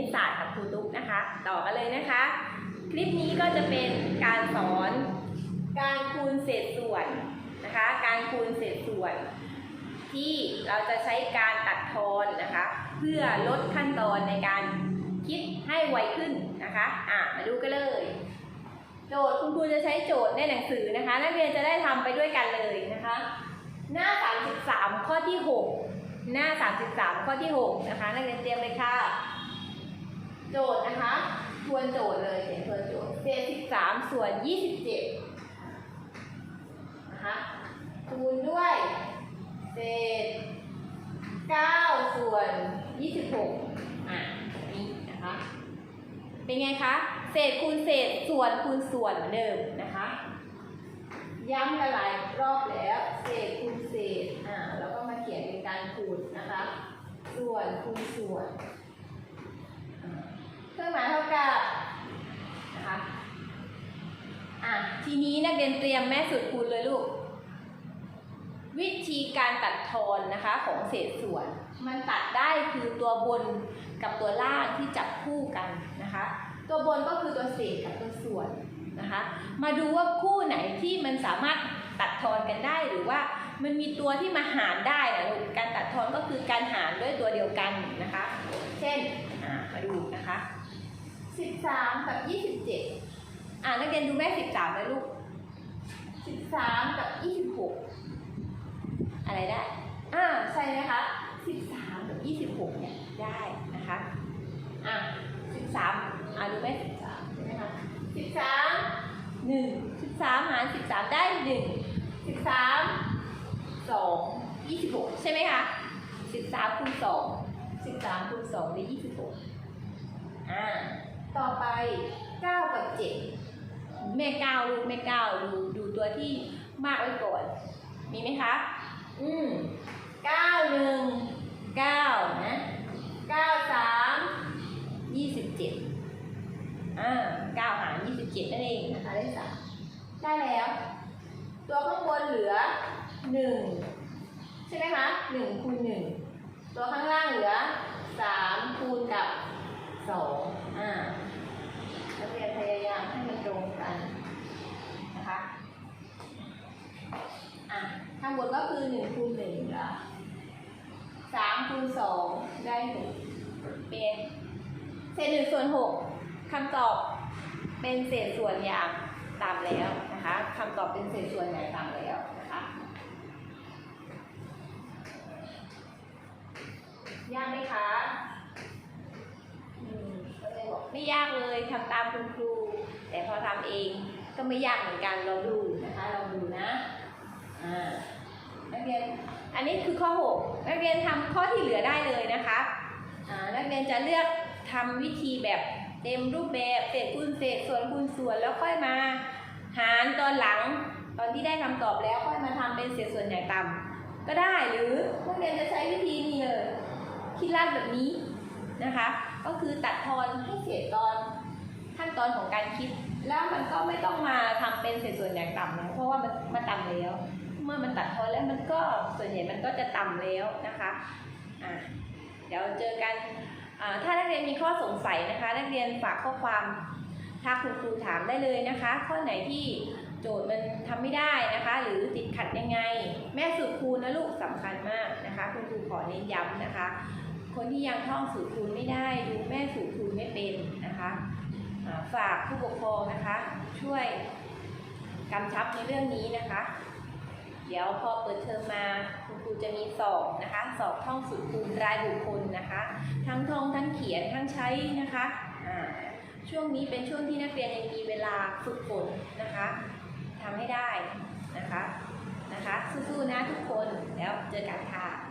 ิตศาสตร์กับครูตุ๊กนะคะ ต่อกันเลยนะคะ คลิปนี้ก็จะเป็นการสอนการคูณเศษส่วนนะคะ การคูณเศษส่วน ที่เราจะใช้การตัดทอนนะคะ เพื่อลดขั้นตอนในการคิดให้ไวขึ้นนะคะอะมาดูกันเลย โจทย์คุณครูจะใช้โจทย์ในหนังสือนะคะ นักเรียนจะได้ทำไปด้วยกันเลยนะคะ หน้า 33 ข้อที่ 6 หน้า 33 ข้อที่ 6 นะคะ นักเรียนเตรียมเลยค่ะ โจทย์นะคะ ทวนโจทย์เลยเขียนทวนโจทย์เศษ13ส่วน27นะคะคูณด้วยเศษ9ส่วน26อะนี่นะคะ เป็นไงคะ เศษคูณเศษส่วนคูณส่วนเหมือนเดิมนะคะย้ำกันหลายรอบแล้วเศษคูณเศษอ่าแล้วก็มาเขียนเป็นการคูณนะคะ ส่วนคูณส่วนอ่าเครื่องหมายเท่ากับนะคะ อะ ทีนี้นักเรียนเตรียมแม่สูตรคูณเลยลูก วิธีการตัดทอนนะคะของเศษส่วน มันตัดได้คือตัวบนกับตัวล่างที่จับคู่กันนะคะ ตัวบนก็คือตัวเศษกับตัวส่วนนะคะ มาดูว่าคู่ไหนที่มันสามารถตัดทอนกันได้หรือว่ามันมีตัวที่มาหารได้นะลูกการตัดทอนก็คือการหารด้วยตัวเดียวกันนะคะ เช่นมาดูนะคะ 13 กับ 27 อ่านักเรียนดูแม่13เลยลูก13กับ26อะไรได้ อ่าใช่ไหมคะ13กับ26เนี่ยได้นะคะ อะ13อ่าดูไหม13ใช่ไหมคะ13 1 13หาร13ได้1 13 2 26ใช่ไหมคะ13คูณ2 13คูณ2ได้26อ่าต่อไป9กับ7 แม่9ลูกแม่9ดูดูตัวที่มากไว้ก่อน มีไหมคะ อืมเก้าหนึ่งเก้านะเก้าสามยี่สิบเจ็ดอ่าเก้าหารยี่สิบเจ็ดนั่นเองนะคะได้สามได้แล้ว ตัวข้างบนเหลือหนึ่งใช่ไหมคะหนึ่งคูณหนึ่งตัวข้างล่างเหลือสามคูณกับสองอ่านักเรียนพยายามให้มันตรงกันนะคะ อะข้างบนก็คือหนึ่งคูณหนึ่งสามคูณสองได้หกเป็นเศษหนึ่งส่วนหกคำตอบเป็นเศษส่วนอย่างตามแล้วนะคะคำตอบเป็นเศษส่วนอย่างตามแล้วนะคะยากไหมคะมไม่ยากเลยทำตามคุณครู แต่พอทำเองก็ไม่ยากเหมือนกันเราดูนะคะเราดูนะ อ่านักเรียนอันนี้คือข้อ 6 นักเรียนทำข้อที่เหลือได้เลยนะคะอ่านักเรียนจะเลือกทำวิธีแบบเต็มรูปแบบเศษคูณเศษส่วนคูณส่วนแล้วค่อยมาหารตอนหลัง ตอนที่ได้คำตอบแล้วค่อยมาทำเป็นเศษส่วนใหญ่ต่ำก็ได้หรือนักเรียนจะใช้วิธีนี้เลยคิดลาดแบบนี้นะคะ ก็คือตัดทอนให้เศษตอนขั้นตอนของการคิด แล้วมันก็ไม่ต้องมาทำเป็นเศษส่วนอย่างต่ำนะเพราะว่ามันมันต่ำแล้ว เมื่อมันตัดทอนแล้วมันก็ส่วนใหญ่มันก็จะต่ำแล้วนะคะอะเดี๋ยวเจอกันถ้านักเรียนมีข้อสงสัยนะคะ นักเรียนฝากข้อความทักคุณครูถามได้เลยนะคะ ข้อไหนที่โจทย์มันทำไม่ได้นะคะ หรือติดขัดยังไง แม่สูตรคูณนะลูกสำคัญมากนะคะ คุณครูขอเน้นย้ำนะคะ คนที่ยังท่องสูตรคูณไม่ได้ดูแม่สูตรคูณไม่เป็นนะคะฝากผู้ปกครองนะคะ ช่วยกำชับในเรื่องนี้นะคะ เดี๋ยวพอเปิดเทอมมาคุณครูจะมีสอบนะคะสอบท่องสูตรคูณรายบุคคลนะคะ ทั้งท่องทั้งเขียนทั้งใช้นะคะช่วงนี้เป็นช่วงที่นักเรียนยังมีเวลาฝึกฝนนะคะทำให้ได้นะคะนะคะสู้ๆนะทุกคนแล้วเจอกันค่ะ